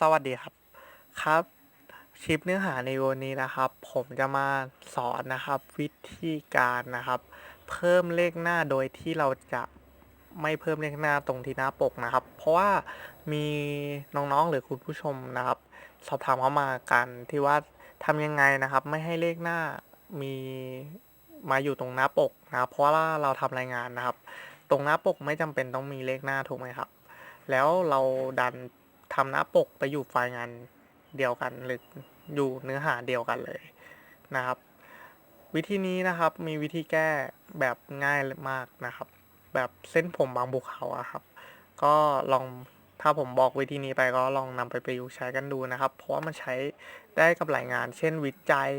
สวัสดีครับครับ คลิปเนื้อหาในวันนี้นะครับ ผมจะมาสอนนะครับ วิธีการนะครับ เพิ่มเลขหน้าโดยที่เราจะไม่เพิ่มเลขหน้าตรงที่หน้าปกนะครับ เพราะว่ามีน้องๆหรือคุณผู้ชมนะครับ สอบถามเข้ามากันที่ว่าทำยังไงนะครับ ไม่ให้เลขหน้ามีมาอยู่ตรงหน้าปกนะเพราะว่าเราทำรายงานนะครับ ตรงหน้าปกไม่จำเป็นต้องมีเลขหน้าถูกไหมครับ แล้วเราดัน ทำหน้าปกไปอยู่ไฟล์งานเดียวกันหรืออยู่เนื้อหาเดียวกันเลยนะครับ วิธีนี้นะครับมีวิธีแก้แบบง่ายมากนะครับ แบบเส้นผมบางภูเขาอะครับ ก็ลองถ้าผมบอกวิธีนี้ไปก็ลองนำไปประยุกต์ใช้กันดูนะครับ เพราะว่ามันใช้ได้กับหลายงาน เช่นวิจัย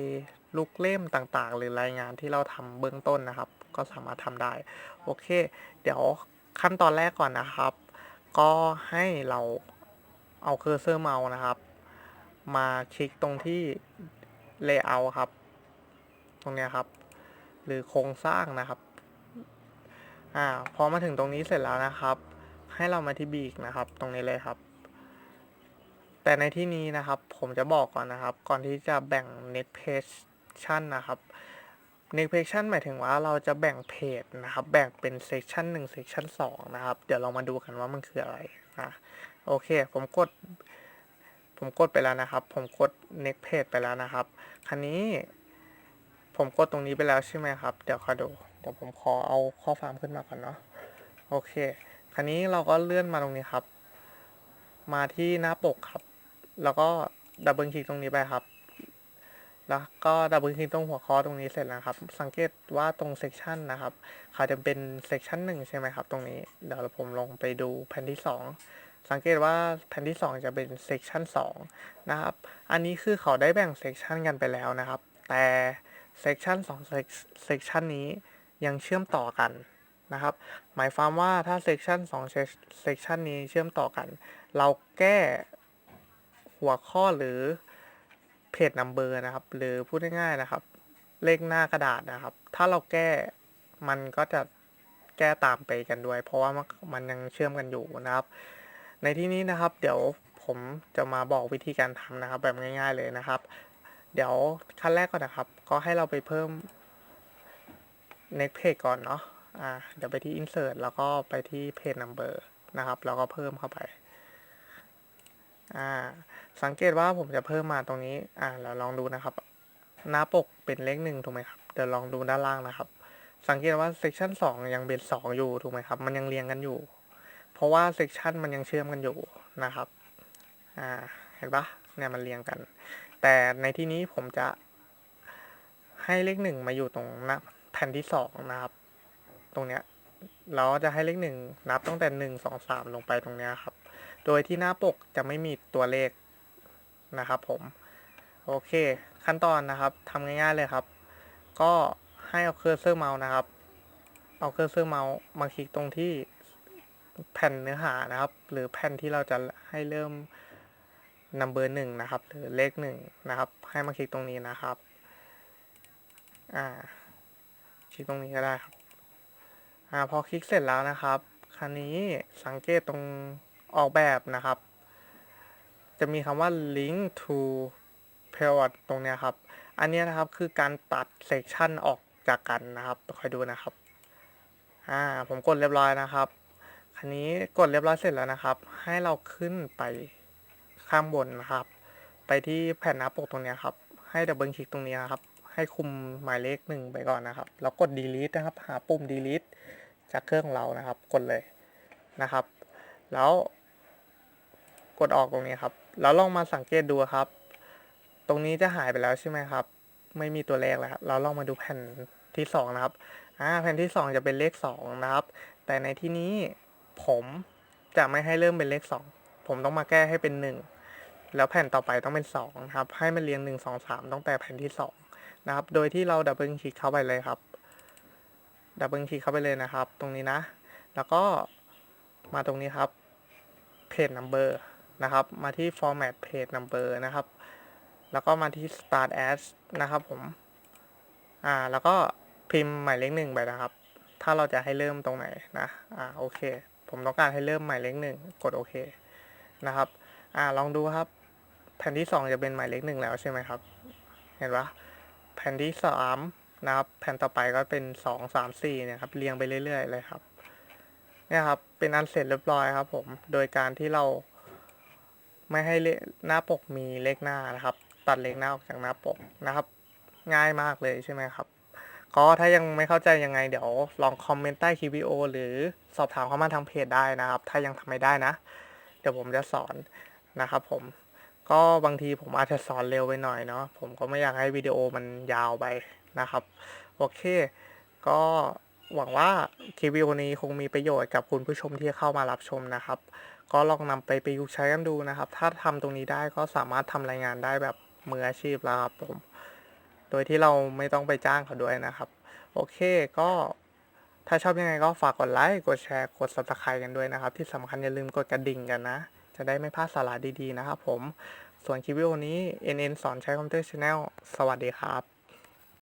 ลูกเล่มต่างๆ หรือรายงานที่เราทำเบื้องต้นนะครับ ก็สามารถทำได้ โอเค เดี๋ยวขั้นตอนแรกก่อนนะครับ ก็ให้เรา เอาเคอร์เซอร์เมาส์นะครับ มาคลิกตรงที่ Layout ครับ ตรงนี้ครับ หรือโครงสร้างนะครับ อ่า พอมาถึงตรงนี้เสร็จแล้วนะครับ ให้เรามาที่บีกนะครับ ตรงนี้เลยครับ แต่ในที่นี้นะครับ ผมจะบอกก่อนนะครับ ก่อนที่จะแบ่ง next page นนะครับ next page หมายถึงว่าเราจะแบ่งเพจนะครับ แบ่งเป็น section 1 section 2 นะครับ เดี๋ยวเรามาดูกันว่ามันคืออะไรนะ โอเค ผมกด ผมกดไปแล้วนะครับ ผมกด next page ไปแล้วนะครับ คราวนี้ ผมกดตรงนี้ไปแล้วใช่ไหมครับ เดี๋ยวขอดู เดี๋ยวผมขอเอาข้อความขึ้นมาก่อนเนาะ โอเค คราวนี้เราก็เลื่อนมาตรงนี้ครับ มาที่หน้าปกครับ แล้วก็ดับเบิลคลิกตรงนี้ไปครับ แล้วก็ดับเบิลคลิกตรงหัวข้อตรงนี้เสร็จแล้วครับ สังเกตว่าตรงเซกชันนะครับเขาจะเป็นเซกชันหนึ่งใช่ไหมครับ ตรงนี้ เดี๋ยวผมลงไปดูแผ่นที่สอง สังเกตว่าแผ่นที่ 2 จะเป็นเซกชัน2นะครับ อันนี้คือเขาได้แบ่งเซกชันกันไปแล้วนะครับ แต่เซกชัน2เซกชันนี้ยังเชื่อมต่อกันนะครับ หมายความว่าถ้าเซกชัน2เซกชันนี้เชื่อมต่อกัน เราแก้หัวข้อหรือเพจนัมเบอร์นะครับ หรือพูดง่ายๆนะครับ เลขหน้ากระดาษนะครับ ถ้าเราแก้มันก็จะแก้ตามไปกันด้วย เพราะว่ามันยังเชื่อมกันอยู่นะครับ ในที่นี้นะครับ เดี๋ยวผมจะมาบอกวิธีการทำนะครับ แบบง่าย ๆเลยนะครับ เดี๋ยวขั้นแรกก่อนนะครับ ก็ให้เราไปเพิ่ม next page ก่อนเนาะอ่าเดี๋ยวไปที่ insert แล้วก็ไปที่ page number นะครับ แล้วก็เพิ่มเข้าไปอ่าสังเกตว่าผมจะเพิ่มมาตรงนี้อ่าเราลองดูนะครับ หน้าปกเป็นเลขหนึ่งถูกไหมครับเดี๋ยวลองดูด้านล่างนะครับ สังเกตว่า section 2 ยังเป็น2อยู่ถูกไหมครับ มันยังเรียงกันอยู่ เพราะว่าเซกชันมันยังเชื่อมกันอยู่นะครับอ่าเห็นปะเนี่ยมันเรียงกัน แต่ในที่นี้ผมจะให้เลขหนึ่งมาอยู่ตรงน้าแผ่นที่สองนะครับ ตรงเนี้ยเราจะให้เลขหนึ่งนับตั้งแต่หนึ่งสองสามลงไปตรงเนี้ยครับ โดยที่หน้าปกจะไม่มีตัวเลขนะครับผม โอเค ขั้นตอนนะครับทำง่ายๆเลยครับ ก็ให้เอาเคอร์เซอร์เมาส์นะครับ เอาเคอร์เซอร์เมาส์มาคลิกตรงที่ แผ่นเนื้อหานะครับ หรือแผ่นที่เราจะให้เริ่ม number หนึ่งนะครับ หรือเลขหนึ่งนะครับ ให้มาคลิกตรงนี้นะครับอ่าคลิกตรงนี้ก็ได้ครับอ่าพอคลิกเสร็จแล้วนะครับคราวนี้สังเกตตรงออกแบบนะครับ จะมีคำว่า link to pivot ตรงนี้ครับ อันนี้นะครับคือการตัดเซกชันออกจากกันนะครับคอยดูนะครับ อ่า ผมกดเรียบร้อยนะครับ คันนี้กดเรียบร้อยเสร็จแล้วนะครับ ให้เราขึ้นไปข้างบนนะครับ ไปที่แผ่นหน้าปกตรงนี้ครับ ให้ดับเบิลคลิกตรงนี้นะครับ ให้คุมหมายเลขหนึ่งไปก่อนนะครับ แล้วกด delete นะครับ หาปุ่ม delete จากเครื่องเรานะครับ กดเลยนะครับ แล้วกดออกตรงนี้ครับ แล้วลองมาสังเกตดูครับ ตรงนี้จะหายไปแล้วใช่ไหมครับ ไม่มีตัวเลขแล้วครับ เราลองมาดูแผ่นที่สองนะครับ อ่า แผ่นที่สองจะเป็นเลขสองนะครับ แต่ในที่นี้ ผมจะไม่ให้เริ่มเป็นเลขสองผมต้องมาแก้ให้เป็นหนึ่งแล้วแผ่นต่อไปต้องเป็นสองครับให้มันเรียงหนึ่งสองสามตั้งแต่แผ่นที่สองนะครับโดยที่เราดับเบิลคลิกเข้าไปเลยครับดับเบิลคลิกเข้าไปเลยนะครับ ตรงนี้นะ แล้วก็มาตรงนี้ครับ page number นะครับ มาที่ format page number นะครับ แล้วก็มาที่ start as นะครับผม อ่า แล้วก็พิมพ์หมายเลขหนึ่งไปนะครับ ถ้าเราจะให้เริ่มตรงไหนนะ อ่า โอเค ผมต้องการให้เริ่มหมายเลขหนึ่งกดโอเคนะครับ อ่าลองดูครับ แผ่นที่สองจะเป็นหมายเลขหนึ่งแล้วใช่ไหมครับ เห็นปะแผ่นที่สามนะครับ แผ่นต่อไปก็เป็นสองสามสี่เนี่ยครับ เรียงไปเรื่อย ๆ เลยครับ เนี่ยครับ เป็นอันเสร็จเรียบร้อยครับ ผม โดยการที่เรา ไม่ให้หน้าปกมีเลขหน้านะครับ ตัดเลขหน้าออกจากหน้าปกนะครับ ง่ายมากเลยใช่ไหมครับ ก็ถ้ายังไม่เข้าใจยังไงเดี๋ยวลองคอมเมนต์ใต้คลิปวิดีโอหรือสอบถามเข้ามาทางเพจได้นะครับ ถ้ายังทำไม่ได้นะ เดี๋ยวผมจะสอนนะครับผมก็บางทีผมอาจจะสอนเร็วไปหน่อยเนาะผมก็ไม่อยากให้วิดีโอมันยาวไปนะครับ โอเค ก็หวังว่าคลิปวิดีโอนี้คงมีประโยชน์กับคุณผู้ชมที่เข้ามารับชมนะครับ ก็ลองนำไปประยุกต์ใช้กันดูนะครับ ถ้าทำตรงนี้ได้ก็สามารถทำรายงานได้แบบมืออาชีพแล้วครับผม โดยที่เราไม่ต้องไปจ้างเขาด้วยนะครับ โอเคก็ถ้าชอบยังไงก็ฝากกดไลค์กดแชร์กด subscribe กันด้วยนะครับ ที่สำคัญอย่าลืมกดกระดิ่งกันนะ จะได้ไม่พลาดสาระดีๆนะครับผมส่วนคลิปวิดีโอนี้ NN สอนใช้คอมพิวเตอร์ชาแนลสวัสดีครับ